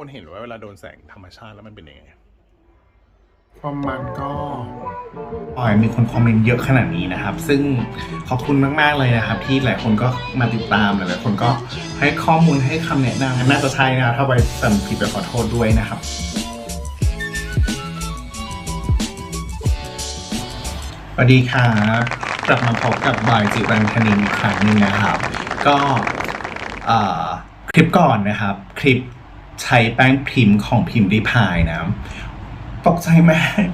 คนเห็นว่าเวลาโดนแสงธรรมชาติแล้วมันเป็นยังไง ความมันก็ปอยมีคนคอมเมนต์เยอะขนาดนี้นะครับ ซึ่งขอบคุณมาก ๆ เลยนะครับ ที่หลายคนก็มาติดตามหลายๆคนก็ให้ข้อมูลให้คำแนะนำน่าจะใช่นะครับถ้าไปสำผิดไปขอโทษด้วยนะครับ สวัสดีครับกลับมาพบกับบอยจิรันคณินอีกครั้งหนึ่งนะครับ ก็เอ่อคลิปก่อนนะครับ คลิป ใช้แป้งพิมพ์ของพิมพ์รีพายนะตกใจมาก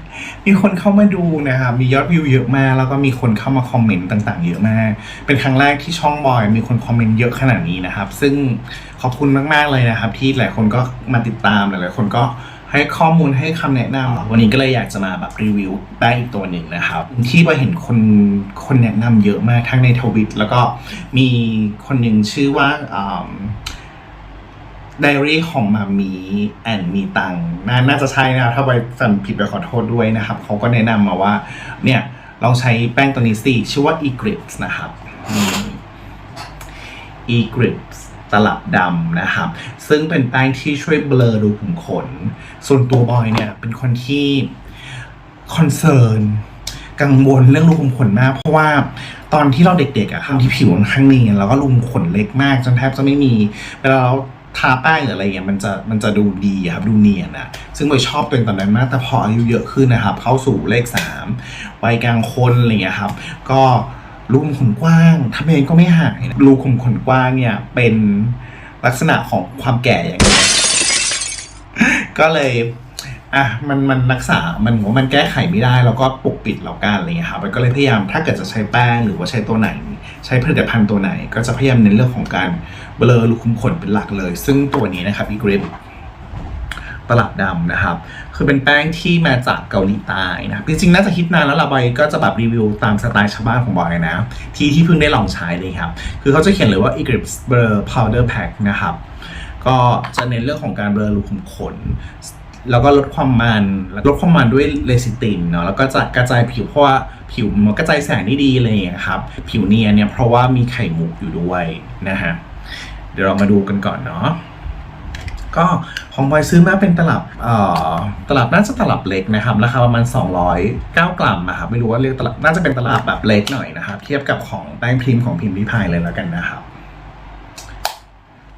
มีคนเข้ามาดูนะครับมียอดวิวเยอะมาก แล้วก็มีคนเข้ามาคอมเมนต์ต่างๆ เยอะมาก เป็นครั้งแรกที่ช่องบอย มีคนคอมเมนต์เยอะขนาดนี้นะครับ ซึ่งขอบคุณมากๆเลยนะครับ ที่หลายคนก็มาติดตาม หลายๆคนก็ให้ข้อมูลให้คำแนะนำวันนี้ก็เลยอยากจะมาแบบรีวิวแป้งอีกตัวหนึ่งนะครับ ที่ไปเห็นคนคนแนะนำเยอะมากทั้งในทวิตแล้วก็มีคนหนึ่งชื่อว่าอ่า ไดอารี่ของมามีแอนมีตังนาน่าจะใช่นะถ้าไปสันผิดไปขอโทษด้วยนะครับ เขาก็แนะนำมาว่า เนี่ยลองใช้แป้งตัวนี้สิชื่อว่า e-grips นะครับ e-grips ตลับดำนะครับ ซึ่งเป็นแป้งที่ช่วยเบลอรูขุมขน ส่วนตัวบอยเนี่ย เป็นคนที่คอนเซิร์นกังวลเรื่องรูขุมขนมาก เพราะว่าตอนที่เราเด็กๆอะครับที่ผิวค่อนข้างเนียนแล้วก็รูขุมขนเล็กมาก จนแทบจะไม่มีเวลาเรา ทาแป้งหรืออะไรเงี้ยมันจะมันจะดูดีครับดูเนียนอะซึ่งบอยชอบตัวเองตอนนั้นมากแต่พออายุเยอะขึ้นนะครับ เข้าสู่เลขสามวัยกลางคนอะไรเงี้ยครับ ก็รูขุมขนกว้างทำเองก็ไม่หายนะรูขุมขนกว้างเนี่ยเป็นลักษณะของความแก่อย่างหนึงก็เลยอะมันมันรักษา มันว่ามันแก้ไขไม่ได้ แล้วก็ปกปิดแล้วกันอะไรเงี้ยครับมันก็เลยพยายามถ้าเกิดจะใช้แป้งหรือว่าใช้ตัวไหน ใช้ผลิตภัณฑ์ตัวไหน ก็จะพยายามเน้นเรื่องของการเบลอรูขุมขนเป็นหลักเลย ซึ่งตัวนี้นะครับอีกริปตลับดำนะครับ คือเป็นแป้งที่มาจากเกาหลีใต้นะครับ จริงๆ น่าจะฮิตนานแล้วล่ะบอยก็จะแบบรีวิวตามสไตล์ชาวบ้านของบอยนะ ที่ที่เพิ่งได้ลองใช้เลยครับ คือเขาจะเขียนเลยว่า e g r i p Blur Powder Pack นะครับ ก็จะเน้นเรื่องของการเบลอรูขุมขน แล้วก็ลดความมัน ลดความมันด้วยเลซิตินเนาะ แล้วก็จะกระจายผิวเพราะว่า ผิวมันกระจายแสงได้ดีเลยอะครับ ผิวเนียนเนี่ยเพราะว่ามีไข่มุกอยู่ด้วยนะฮะเดี๋ยวเรามาดูกันก่อนเนาะก็ของบอยซื้อมาเป็นตลับเอ่อตลับน่าจะตลับเล็กนะครับราคาประมาณ 209 กรัมนะครับไม่รู้ว่าเรียกตลับน่าจะเป็นตลับแบบเล็กหน่อยนะครับ เทียบกับของแป้งพิมพ์ของพิมพ์ริพายเลยแล้วกันนะครับ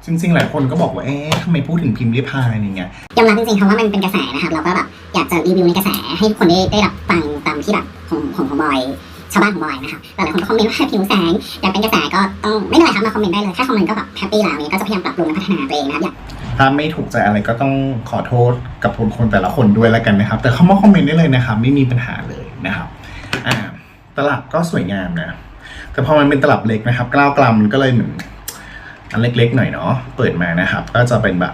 จริงๆ หลายคนก็บอกว่า เอ๊ะทำไมพูดถึงพิมพ์ริพายอะไรเงี้ยยอมรับจริงๆค่ะว่ามันเป็นกระแสนะครับ เราก็แบบอยากจะรีวิวในกระแสให้ทุกคนได้ได้รับฟังตามที่แบบของของของบอยชาวบ้านของบอยนะครับหลายๆคนก็คอมเมนต์ว่าผิวแสงอยากเป็นกระแสก็ต้องไม่เป็นไรครับมาคอมเมนต์ได้เลยแค่คอมเมนต์ก็แบบแฮปปี้แล้วเนี่ยก็จะพยายามปรับปรุงและพัฒนาตัวเองนะครับอยากถ้าไม่ถูกใจอะไรก็ต้องขอโทษกับคนคนแต่ละคนด้วยแล้วกันนะครับ แต่เข้ามาคอมเมนต์ได้เลยนะครับ ไม่มีปัญหาเลยนะครับอ่าตลับก็สวยงามนะ แต่พอมันเป็นตลับเล็กนะครับ9กรัมมันก็เลยเหมือน อันเล็กๆหน่อยเนาะเปิดมานะครับ ก็จะเป็นแบบ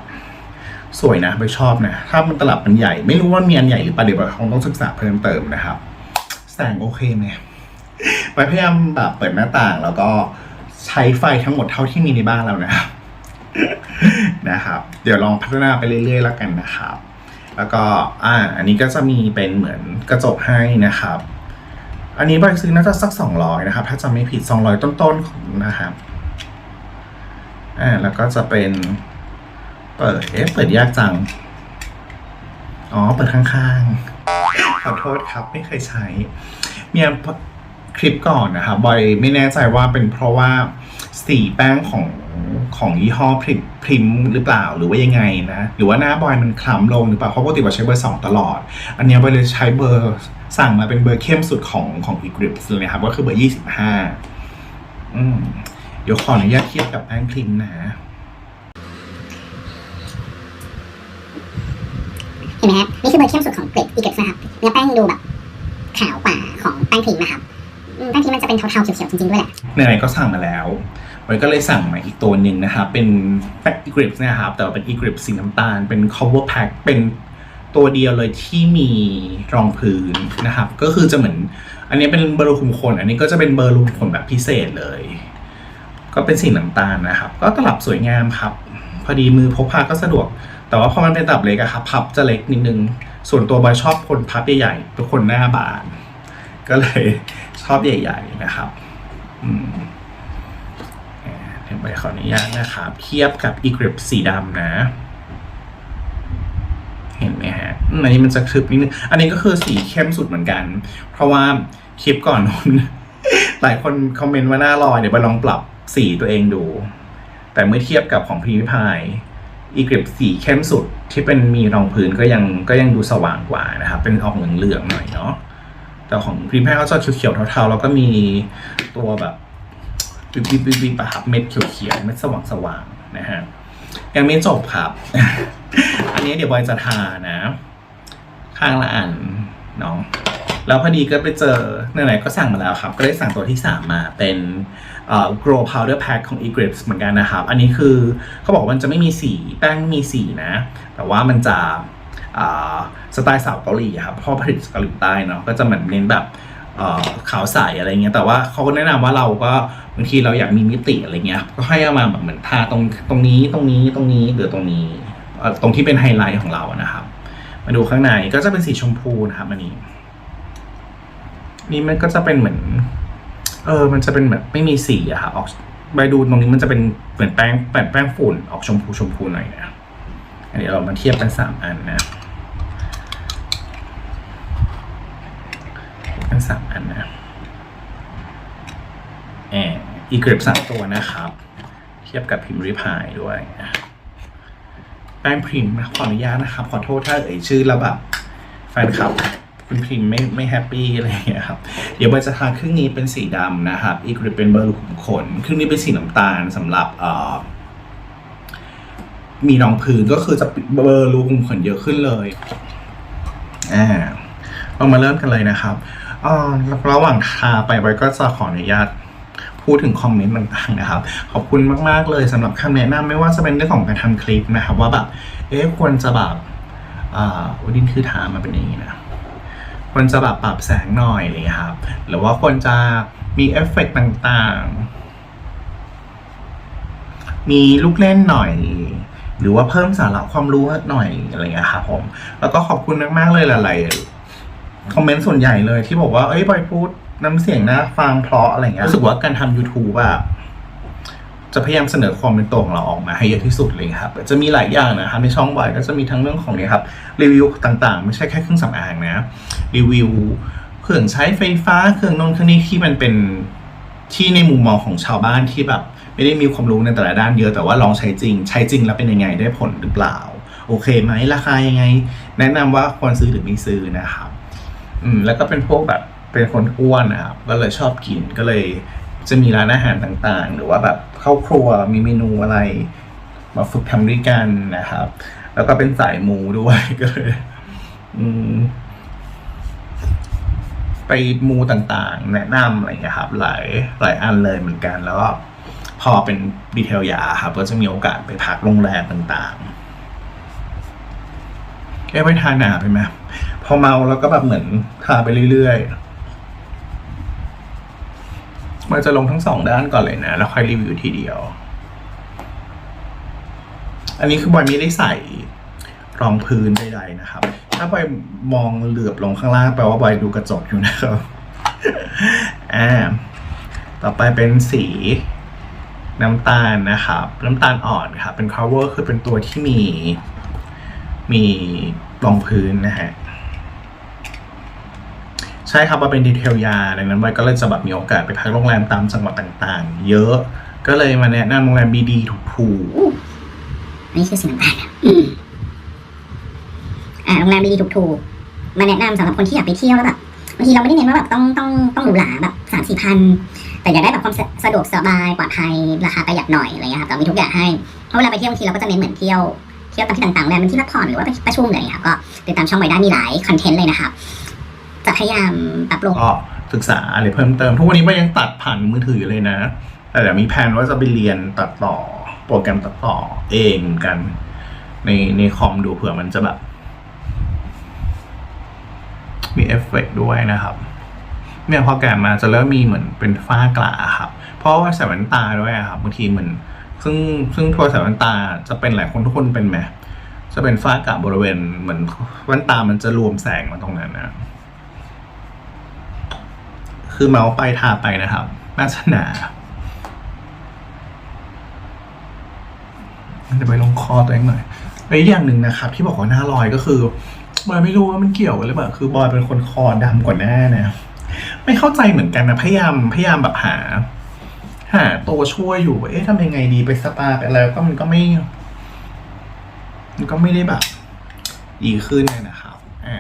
สวยนะไปชอบนะ ถ้ามันตลับมันใหญ่ ไม่รู้ว่ามีอันใหญ่หรือเปล่าเดี๋ยวเราคงต้องศึกษาเพิ่มเติมนะครับแสงโอเคไหมไปพยายามแบบเปิดหน้าต่างแล้วก็ใช้ไฟทั้งหมดเท่าที่มีในบ้านเรานะครับนะครับ เดี๋ยวลองพัฒนาไปเรื่อยๆแล้วกันนะครับ แล้วก็อ่าอันนี้ก็จะมีเป็นเหมือนกระจกให้นะครับ อันนี้บอยซื้อน่าจะสักสองร้อยนะครับ ถ้าจำไม่ผิดสองร้อยต้นๆนะครับ อ่าแล้วก็จะเป็นเปิดเอ๊ะเปิดยากจัง อ๋อ เปิดข้างๆ ขอโทษครับไม่เคยใช้เมียคลิปก่อนนะครับบอยไม่แน่ใจว่าเป็นเพราะว่าสีแป้งของของยี่ห้อพริมพริมหรือเปล่าหรือว่ายังไงนะ หรือว่าหน้าบอยมันคล้ำลงหรือเปล่าเพราะปกติบอยใช้เบอร์สองตลอด อันเนี้ยบอยเลยใช้เบอร์สั่งมาเป็นเบอร์เข้มสุดของของ e g r i p เลยนะครับก็คือเบอร์ยี่สิบห้าอืม ดี๋ยวขออนุญาตเทียบกับแป้งครีมนะเห็นไหมฮะนี่คือเบอร์เข้มสุดของเกรดอีเกนะครับเนื้อแป้งดูแบบขาวกว่าของแป้งครีมนะครับแป้งครีมมันจะเป็นเทาๆเขียวๆจริงๆด้วยแหละไหนๆก็สั่งมาแล้วมันก็เลยสั่งมาอีกตัวหนึ่งนะครับ เป็นแป้ง e g r i p นะครับ แต่ว่าเป็น e g r i p สีน้ำตาล เป็น cover pack เป็นตัวเดียวเลยที่มีรองพื้นนะครับ ก็คือจะเหมือน อันนี้เป็นเบอร์รูขุมขน อันนี้ก็จะเป็นเบอร์รูขุมขนแบบพิเศษเลย ก็เป็นสีน้ำตาลนะครับ ก็ตลับสวยงามครับ พอดีมือพกพาก็สะดวก แต่ว่าพอมันเป็นตลับเล็กอะครับพับจะเล็กนิดนึง ส่วนตัวบอยชอบคนพับใหญ่ๆเป็นคนหน้าบาน ก็เลยชอบใหญ่ ๆนะครับอืมเดี๋ยวไปขออนุญาตนะครับเทียบกับ e g r i p สีดำนะอืมฮะ อันนี้มันจะทึบนิดนึง อันนี้ก็คือสีเข้มสุดเหมือนกัน เพราะว่าคลิปก่อนนู้นหลายคนคอมเมนต์ว่าหน้าลอยเดี๋ยวไปลองปรับ สีตัวเองดู แต่เมื่อเทียบกับของพรีมิพายอีกริบสีเข้มสุดที่เป็นมีรองพื้นก็ยังก็ยังดูสว่างกว่านะครับ เป็นออกเหลืองๆหน่อยเนาะแต่ของพรีมิพายเขาจะเขียวๆเทาๆแล้วก็มีตัวแบบวิบวิบวิบวิบอะครับเม็ดเขียวๆเม็ดสว่างๆนะฮะยังไม่จบครับ อันนี้เดี๋ยวบอยจะทานะ ข้างละอันเนาะแล้วพอดีก็ไปเจอไหนๆก็สั่งมาแล้วครับ ก็ได้สั่งตัวที่3มมาเป็น grow powder pack ของ e g r i p s เหมือนกันนะครับ อันนี้คือเขาบอกว่ามันจะไม่มีสีแป้งมีสีนะ แต่ว่ามันจะสไตล์สาวเกาหลีครับพราะผลิตเกาหลีใต้เนาะก็จะเหมือนเน้นแบบขาวใสอะไรเงี้ยแต่ว่าเขาก็แนะนำว่าเราก็บางทีเราอยากมีมิติอะไรเงี้ยก็ให้เอามาแบบเหมือนทาตรงตรงนี้ตรงนี้ตรงนี้หรือตรงนี้ตรงที่เป็นไฮไลท์ของเรานะครับ มาดูข้างในก็จะเป็นสีชมพูนะครับอันนี้นี่มันก็จะเป็นเหมือน เออ มันจะเป็นแบบไม่มีสีอะครับออกไปดูตรงนี้มันจะเป็นเหมือนแป้งแป้งแป้งฝุ่นออกชมพูชมพูหน่อยนะอันนี้เรามาเทียบกันสามอันนะกันสามอันนะแอบอีกริบสามตัวนะครับ เทียบกับพิมพ์ริพายด้วยแป้งพิมพ์ขออนุญาตนะครับ ขอโทษถ้าเอ่ยชื่อแล้วแบบแฟนคลับ คุณพิมพ์ไม่ไม่แฮปปี้อะไรอย่างเงี้ยครับ เดี๋ยวใบจะทาครึ่งนี้เป็นสีดำนะครับ อีกรึ่งเป็นเบอร์ขุมขนครึ่งนี้เป็นสีน้ำตาลสำหรับเอ่อมีรองพื้นก็คือจะเบอร์รูขุมขนเยอะขึ้นเลยอ่าเรามาเริ่มกันเลยนะครับอ่าระหว่างทาไปใบก็จะขออนุญาตพูดถึงคอมเมนต์ต่างๆนะครับ ขอบคุณมากๆเลยสำหรับคำแนะนำไม่ว่าจะเป็นเรื่องของการทำคลิปนะครับ ว่าแบบเอ๊ะควรจะแบบอ่าวันนี้คือทามาเป็นอย่างนี้นะ ควรจะแบบปรับแสงหน่อยเลยครับ หรือว่าควรจะมีเอฟเฟกต์ต่างๆ มีลูกเล่นหน่อย หรือว่าเพิ่มสาระความรู้หน่อยอะไรเงี้ยครับผม แล้วก็ขอบคุณมากๆเลยหลายๆคอมเมนต์ส่วนใหญ่เลยที่บอกว่า เอ้ยบอยพูดน้ำเสียงน่าฟังเพราะอะไรเงี้ยรู้สึกว่าการทำ YouTube อะ จะพยายามเสนอความเป็นตัวของเราออกมาให้เยอะที่สุดเลยครับจะมีหลายอย่างนะครับในช่องบอยก็จะมีทั้งเรื่องของเนี่ยครับรีวิวต่างๆ ไม่ใช่แค่เครื่องสำอางนะรีวิวเครื่องใช้ไฟฟ้าเครื่องนนเครื่องนี้ที่มันเป็นที่ในมุมมองของชาวบ้านที่แบบไม่ได้มีความรู้ในแต่ละด้านเยอะแต่ว่าลองใช้จริง ใช้จริงแล้วเป็นยังไงได้ผลหรือเปล่า โอเคไหมราคายังไง แนะนำว่าควรซื้อหรือไม่ซื้อนะครับอืมแล้วก็เป็นพวกแบบเป็นคนอ้วนนะครับก็เลยชอบกินก็เลยจะมีร้านอาหารต่างๆ หรือว่าแบบ เข้าครัวมีเมนูอะไร มาฝึกทำด้วยกันนะครับ แล้วก็เป็นสายมูด้วยก็เลยไปมูต่างๆ แนะนำอะไรอย่างเงี้ยครับหลายหลายอันเลยเหมือนกัน แล้วก็พอเป็นดีเทลยาครับ ก็จะมีโอกาสไปพักโรงแรมต่างๆแค่ไปทานหนาไปไหมพอเมาแล้วก็แบบเหมือนทาไปเรื่อยๆ มันจะลงทั้งสองด้านก่อนเลยนะ แล้วค่อยรีวิวทีเดียว อันนี้คือบอยไม่ได้ใส่รองพื้นใดๆนะครับ ถ้าบอยมองเหลือบลงข้างล่างแปลว่าบอยดูกระจกอยู่นะครับ อ่า ต่อไปเป็นสีน้ำตาลนะครับ น้ำตาลอ่อนครับ เป็น cover คือเป็นตัวที่มี มีรองพื้นนะฮะ ใช่ครับว่าเป็นดีเทลยาดังนั้นไว้ก็เลยจะแบบมีโอกาสไปพักโรงแรมตามจังหวัดต่างๆ เยอะ ก็เลยมาแนะนำโรงแรมดีๆถูกอันนี้คือสีน้ำตาลนะอืมอ่าโรงแรมดีๆถูกๆ มาแนะนำสำหรับคนที่อยากไปเที่ยวแล้วแบบบางทีเราไม่ได้เน้นว่าแบบต้องต้องต้องหรูหราแบบสามสี่พัน แต่อยากได้แบบความสะสะดวกสบายปลอดภัยราคาประหยัดหน่อยอะไรเงี้ยครับแต่มีทุกอย่างให้ เพราะเวลาไปเที่ยวบางทีเราก็จะเน้นเหมือนเที่ยวเที่ยวตามที่ต่างๆโรงแรมเป็นที่พักผ่อนหรือว่าไปประชุมอะไรเงี้ยครับก็ติดตามช่องไว้ได้มีหลายคอนเทนต์เลยนะครับ จะพยายามปรับปรุงก็ศึกษาอะไรเพิ่มเติม ทุกวันนี้ก็ยังตัดผ่านมือถืออยู่เลยนะ แต่เดี๋ยวมีแผนว่าจะไปเรียนตัดต่อโปรแกรมตัดต่อเองกัน ในในคอมดูเผื่อมันจะแบบ มีเอฟเฟกต์ด้วยนะครับเนี่ยพอแก่มาจะเริ่มมีเหมือนเป็นฝ้ากระครับ เพราะว่าใส่แว่นตาด้วยอะครับบางทีเหมือนซึ่งซึ่งทัวร์ใส่แว่นตาจะเป็นหลายคนทุกคนเป็นไหมจะเป็นฝ้ากระบริเวณเหมือนแว่นตามันจะรวมแสงมาตรงนั้นนะ คือเมาส์ไปทาไปนะครับน่าจะหนาจะไปลงคอตัวเองหน่อยและอีกอย่างหนึ่งนะครับ ที่บอกว่าหน้าลอยก็คือบอยไม่รู้ว่ามันเกี่ยวกันหรือเปล่าคือบอยเป็นคนคอดำกว่าหน้านะไม่เข้าใจเหมือนกันนะพยายามพยายามแบบหา หาตัวช่วยอยู่ เอ๊ะทำยังไงดีไปสปาไปอะไรก็มันก็ไม่ มันก็ไม่ได้แบบดีขึ้นเลยนะครับ อ่า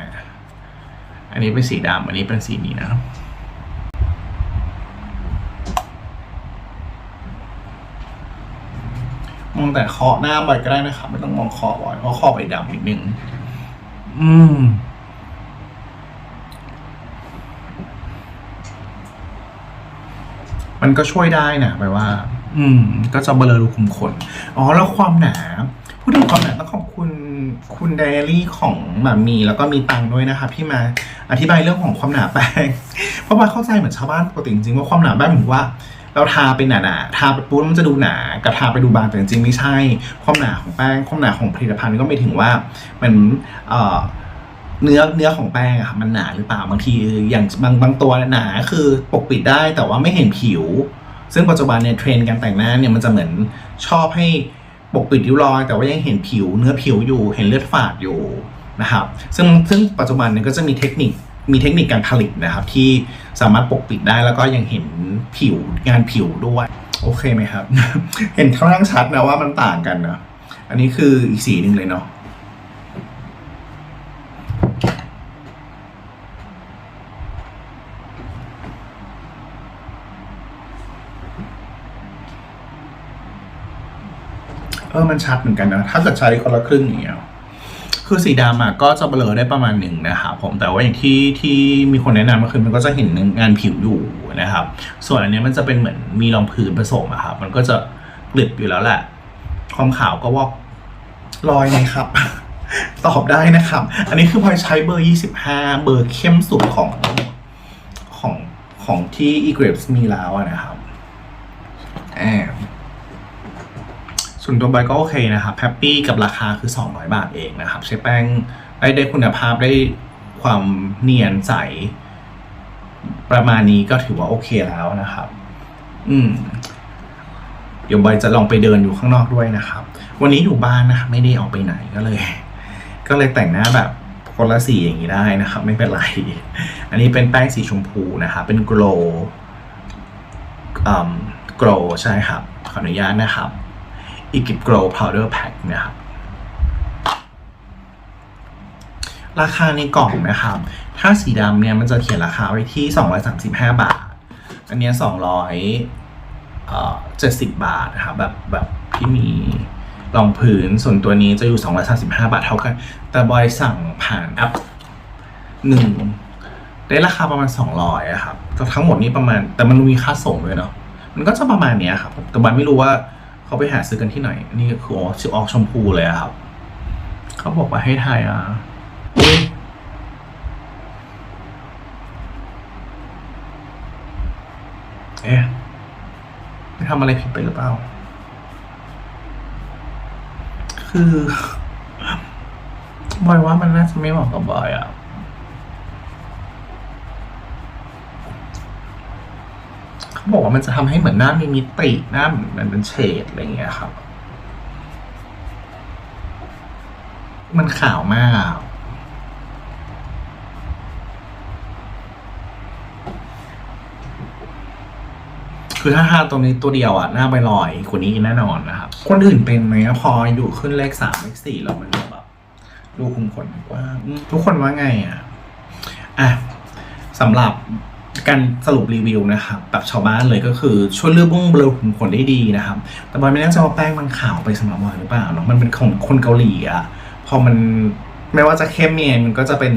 อันนี้เป็นสีดำอันนี้เป็นสีนี้นะครับ มองแต่เคาะหน้าบ่อยก็ได้นะครับ ไม่ต้องมองคอบ่อยเพราะคอไปดำนิดนึงอืมมันก็ช่วยได้นะแปลว่า อืม ก็จะเบลอรูขุมขน อ๋อ แล้วความหนา พูดถึงความหนาต้องขอบคุณคุณไดอารี่ของหมามีแล้วก็มีตังค์ด้วยนะคะที่มาอธิบายเรื่องของความหนาแป้ง เพราะว่าเข้าใจเหมือนชาวบ้านปกติจริงๆว่าความหนาแป้งเหมือนว่า เราทาไปหนาๆทาไปปุ๊บมันจะดูหนากับทาไปดูบางแต่จริงๆไม่ใช่ ความหนาของแป้งความหนาของผลิตภัณฑ์ก็ไม่ถึงว่ามันเอ่อเนื้อเนื้อของแป้งอะค่ะมันหนาหรือเปล่าบางทีอย่างบางบางตัวหนาคือปกปิดได้แต่ว่าไม่เห็นผิว ซึ่งปัจจุบันเนี่ยเทรนด์การแต่งหน้าเนี่ยมันจะเหมือนชอบให้ปกปิดริ้วรอย แต่ว่ายังเห็นผิว เนื้อผิวอยู่เห็นเลือดฝาดอยู่นะครับซึ่งซึ่งปัจจุบันเนี่ยก็จะมีเทคนิค มีเทคนิคการผลิตนะครับ ที่สามารถปกปิดได้แล้วก็ยังเห็นผิวงานผิวด้วย โอเคไหมครับ เห็นค่อนข้างชัดนะว่ามันต่างกันนะอันนี้คืออีกสีหนึ่งเลยเนาะเออมันชัดเหมือนกันนะ ถ้าเกิดใช้คนละครึ่งอย่างเงี้ย คือสีดำอะก็จะเบลอได้ประมาณหนึ่งนะครับผมแต่ว่าอย่างที่ที่มีคนแนะนำก็คือมันก็จะเห็นงานผิวอยู่นะครับ ส่วนอันนี้มันจะเป็นเหมือนมีรองพื้นผสมอะครับมันก็จะกลิบอยู่แล้วแหละ ความขาวก็วอกลอยไหมครับ ตอบได้นะครับ อันนี้คือพลอยใช้เบอร์ 25 เบอร์เข้มสุดของของของที่ e g r a p e s มีแล้วนะครับแอบ ส่วนตัวใบก็โอเคนะครับแฮปปี้กับราคาคือ 200 บาทเองนะครับ ใช้แป้งได้ได้คุณภาพได้ความเนียนใส ประมาณนี้ก็ถือว่าโอเคแล้วนะครับ อืมเดี๋ยวใบจะลองไปเดินอยู่ข้างนอกด้วยนะครับ วันนี้อยู่บ้านนะครับไม่ได้ออกไปไหนก็เลย ก็เลยแต่งหน้าแบบคนละสีอย่างนี้ได้นะครับ ไม่เป็นไร อันนี้เป็นแป้งสีชมพูนะครับเป็น glow อืม glow ใช่ครับขออนุญาตนะครับ อีกิบ glow powder pack นะครับ ราคาในกล่องนะครับ ถ้าสีดำเนี่ยมันจะเขียนราคาไว้ที่ 235 บาท อันเนี้ย270 บาทนะครับแบบแบบที่มีรองพื้นส่วนตัวนี้จะอยู่ 235 บาทเท่ากัน แต่บอยสั่งผ่านแอปหนึ่งได้ราคาประมาณ 200อะครับแต่ทั้งหมดนี้ประมาณ แต่มันมีค่าส่งด้วยเนาะมันก็จะประมาณเนี้ยครับแต่บอยไม่รู้ว่า เขาไปหาซื้อกันที่ไหน นี่คือออกชื่อออกชมพูเลยอะครับ เขาบอกว่าให้ไทยอะอุ้ยเอ๊ะไม่ทำอะไรผิดไปหรือเปล่า คือบอยว่ามันน่าจะไม่เหมาะกับบอยอะ เขาบอกว่ามันจะทำให้เหมือนหน้ามีมิติหน้าเหมือนมันเป็นเฉดอะไรอย่างเงี้ยครับ มันขาวมากอะคือถ้าทาตรงนี้ตัวเดียวอะหน้าใบลอยกว่านี้แน่นอนนะครับ คนอื่นเป็นไหมอะพออยู่ขึ้นเลขสามเลขสี่แล้วมันจะแบบดูคุมขนกว่าอืมทุกคนว่าไงอะ อะสำหรับ การสรุปรีวิวนะครับแบบชาวบ้านเลยก็คือช่วยเลือกบ้งเบลอขุมขนได้ดีนะครับ แต่บอยไม่แน่ใจว่าแป้งมันขาวไปสำหรับบอยหรือเปล่าเนาะมันเป็นของคนเกาหลีอะพอมันไม่ว่าจะเข้มเนี่ยมันก็จะเป็น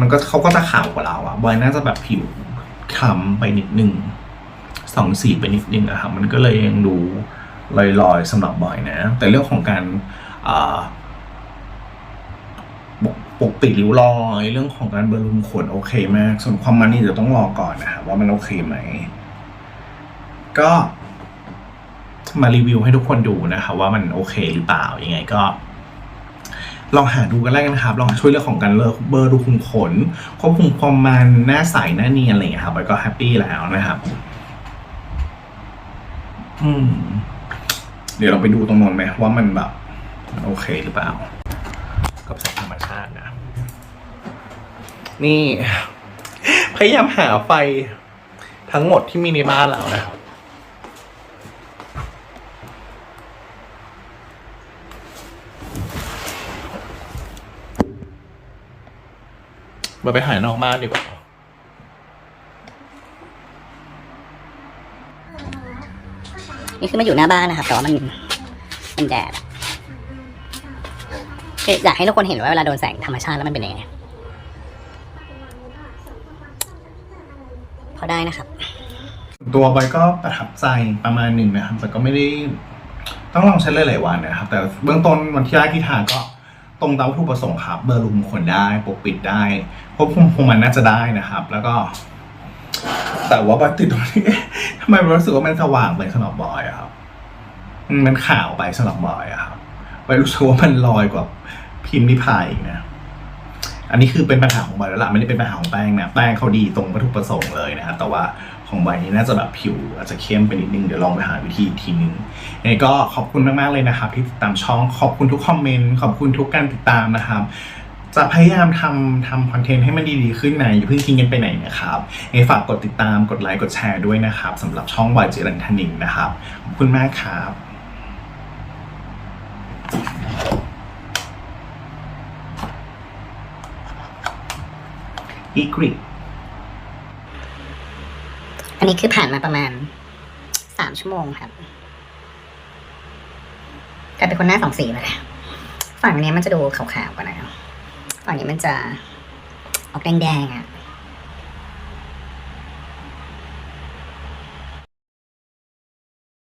มันก็เขาก็จะขาวกว่าเราอะบอยน่าจะแบบผิวคล้ำไปนิดนึงสองสีไปนิดนึงอะครับมันก็เลยยังดูลอยๆสำหรับบอยนะ แต่เรื่องของการอ่า ปกปิดริ้วรอยเรื่องของการเบลอรุมขนโอเคมาก ส่วนความมันนี่เดี๋ยวต้องรอก่อนนะครับว่ามันโอเคไหม ก็มารีวิวให้ทุกคนดูนะครับว่ามันโอเคหรือเปล่ายังไงก็ ลองหาดูกันแล้วกันะครับ ลองช่วยเรื่องของการเลิกเบอร์ดูคุมขนควบคุมความมันหน้าใสหน้าเนียนอะไรอย่างเงี้ยครับไปก็แฮปปี้แล้วนะครับ อืม เดี๋ยวเราไปดูตรงนู้นไหมว่ามันแบบ โอเคหรือเปล่ากับแสงธรรมชาตินะ นี่ พยายามหาไฟทั้งหมดที่มีในบ้านเรานะครับมาไปหายนอกบ้านดีกว่านี่คือมาอยู่หน้าบ้านนะครับแต่ว่ามันมันแดดคืออยากให้ทุกคนเห็นว่าเวลาโดนแสงธรรมชาติแล้วมันเป็นยังไง พอได้นะครับ ตัวบอยก็ประทับใจประมาณหนึ่งนะครับ แต่ก็ไม่ได้ต้องลองใช้หลายๆวันนะครับ แต่เบื้องต้นวันที่แรกที่ทานก็ตรงตามวัตถุประสงค์ครับ เบอร์รูขุมขนได้ปกปิดได้ควบคุมมันน่าจะได้นะครับ แล้วก็ แต่ว่าบอยติดตรงนี้ทำไมรู้สึกว่ามันสว่างไปสำหรับบอยอะครับ มันขาวไปสำหรับบอยอะครับบอยรู้สึกว่ามันลอยกว่าพิมพ์นิพายอีกนะ อันนี้คือเป็นปัญหาของใบแล้วล่ะไม่ได้เป็นปัญหาของแป้งนะแป้งเขาดีตรงวัตถุประสงค์เลยนะครับแต่ว่าของใบนี้น่าจะแบบผิวอาจจะเข้มไปนิดนึงเดี๋ยวลองไปหาวิธีอีกทีนึงยังไงก็ขอบคุณมากๆเลยนะครับ ที่ติดตามช่องขอบคุณทุกคอมเมนต์ขอบคุณทุกการติดตามนะครับจะพยายามทำทำคอนเทนต์ให้มันดีๆขึ้นนะอย่าเพิ่งทิ้งกันไปไหนนะครับยังฝากกดติดตามกดไลค์กดแชร์ด้วยนะครับสำหรับช่องบอยเจรันทนิงนะครับขอบคุณมากครับ อีกริอันนี้คือผ่านมาประมาณสามชั่วโมงครับกลายเป็นคนหน้าสองสีไปแล้วฝั่งนี้มันจะดูขาวๆกว่านะครับฝั่งนี้มันจะออกแดงๆอะ